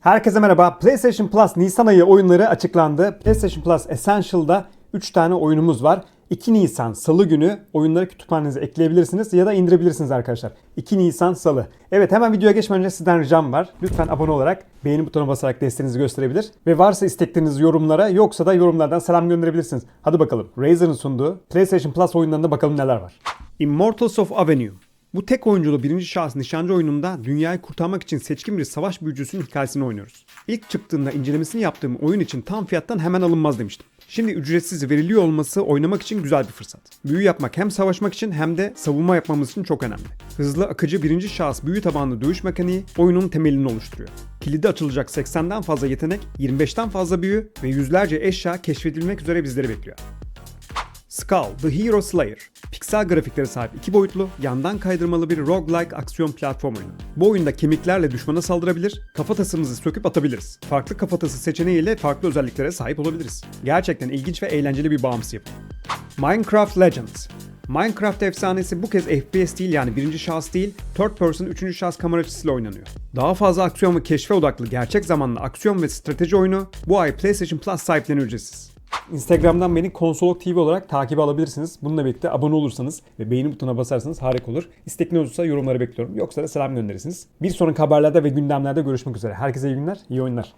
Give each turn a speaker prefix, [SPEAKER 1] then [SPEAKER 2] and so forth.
[SPEAKER 1] Herkese merhaba. PlayStation Plus Nisan ayı oyunları açıklandı. PlayStation Plus Essential'da 3 tane oyunumuz var. 2 Nisan Salı günü oyunları kütüphanenize ekleyebilirsiniz ya da indirebilirsiniz arkadaşlar. 2 Nisan Salı. Evet hemen videoya geçmeden önce sizden ricam var. Lütfen abone olarak beğeni butonuna basarak desteğinizi gösterebilir. Ve varsa istekleriniz yorumlara yoksa da yorumlardan selam gönderebilirsiniz. Hadi bakalım. Razer'ın sunduğu PlayStation Plus oyunlarında bakalım neler var. Immortals of Avenue. Bu tek oyunculu birinci şahıs nişancı oyununda dünyayı kurtarmak için seçkin bir savaş büyücüsünün hikayesini oynuyoruz. İlk çıktığında incelemesini yaptığım oyun için tam fiyattan hemen alınmaz demiştim. Şimdi ücretsiz veriliyor olması oynamak için güzel bir fırsat. Büyü yapmak hem savaşmak için hem de savunma yapmamız için çok önemli. Hızlı akıcı birinci şahıs büyü tabanlı dövüş mekaniği oyunun temelini oluşturuyor. Kilidi açılacak 80'den fazla yetenek, 25'ten fazla büyü ve yüzlerce eşya keşfedilmek üzere bizleri bekliyor. Skull, The Hero Slayer. Piksel grafiklere sahip iki boyutlu, yandan kaydırmalı bir roguelike aksiyon platform oyunu. Bu oyunda kemiklerle düşmana saldırabilir, kafatasımızı söküp atabiliriz. Farklı kafatası seçeneğiyle farklı özelliklere sahip olabiliriz. Gerçekten ilginç ve eğlenceli bir bağımsız yapım. Minecraft Legends. Minecraft efsanesi bu kez FPS değil yani birinci şahıs değil, third person üçüncü şahıs kamera açısıyla oynanıyor. Daha fazla aksiyon ve keşfe odaklı gerçek zamanlı aksiyon ve strateji oyunu bu ay PlayStation Plus sahiplerine ücretsiz. Instagram'dan beni Konsolog TV olarak takip alabilirsiniz. Bununla birlikte abone olursanız ve beğeni butonuna basarsanız harika olur. İstek ne olursa yorumları bekliyorum. Yoksa da selam gönderirsiniz. Bir sonraki haberlerde ve gündemlerde görüşmek üzere. Herkese iyi günler, iyi oyunlar.